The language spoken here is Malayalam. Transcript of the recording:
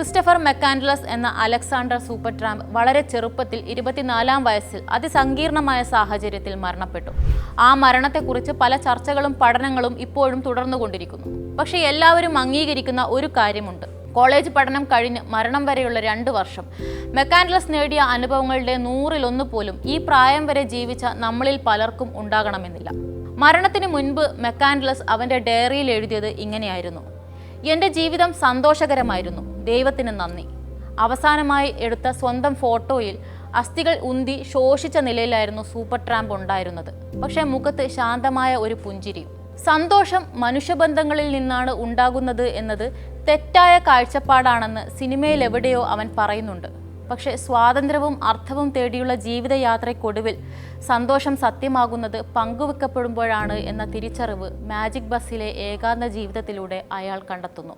ക്രിസ്റ്റഫർ മെക്കാൻഡലസ് എന്ന അലക്സാണ്ടർ സൂപ്പർ ട്രാമ്പ് വളരെ ചെറുപ്പത്തിൽ ഇരുപത്തിനാലാം വയസ്സിൽ അതിസങ്കീർണമായ സാഹചര്യത്തിൽ മരണപ്പെട്ടു. ആ മരണത്തെക്കുറിച്ച് പല ചർച്ചകളും പഠനങ്ങളും ഇപ്പോഴും തുടർന്നുകൊണ്ടിരിക്കുന്നു. പക്ഷേ എല്ലാവരും അംഗീകരിക്കുന്ന ഒരു കാര്യമുണ്ട്. കോളേജ് പഠനം കഴിഞ്ഞ് മരണം വരെയുള്ള രണ്ട് വർഷം. മെക്കാൻഡലസ് നേടിയ അനുഭവങ്ങളുടെ നൂറിലൊന്ന് പോലും ഈ പ്രായം വരെ ജീവിച്ച നമ്മളിൽ പലർക്കും ഉണ്ടാകണമെന്നില്ല. മരണത്തിന് മുൻപ് മെക്കാൻഡലസ് അവന്റെ ഡയറിയിൽ എഴുതിയത് ഇങ്ങനെയായിരുന്നു. എന്റെ ജീവിതം സന്തോഷകരമായിരുന്നു. ദൈവത്തിന് നന്ദി. അവസാനമായി എടുത്ത സ്വന്തം ഫോട്ടോയിൽ അസ്ഥികൾ ഉന്തി ശോഷിച്ച നിലയിലായിരുന്നു സൂപ്പർ ട്രാമ്പ് ഉണ്ടായിരുന്നത്. പക്ഷേ മുഖത്ത് ശാന്തമായ ഒരു പുഞ്ചിരി. സന്തോഷം മനുഷ്യബന്ധങ്ങളിൽ നിന്നാണ് ഉണ്ടാകുന്നത് എന്നത് തെറ്റായ കാഴ്ചപ്പാടാണെന്ന് സിനിമയിൽ എവിടെയോ അവൻ പറയുന്നുണ്ട്. പക്ഷേ സ്വാതന്ത്ര്യവും അർത്ഥവും തേടിയുള്ള ജീവിതയാത്രയ്ക്കൊടുവിൽ സന്തോഷം സത്യമാകുന്നത് പങ്കുവെക്കപ്പെടുമ്പോഴാണ് എന്ന തിരിച്ചറിവ് മാജിക് ബസ്സിലെ ഏകാന്ത ജീവിതത്തിലൂടെ അയാൾ കണ്ടെത്തുന്നു.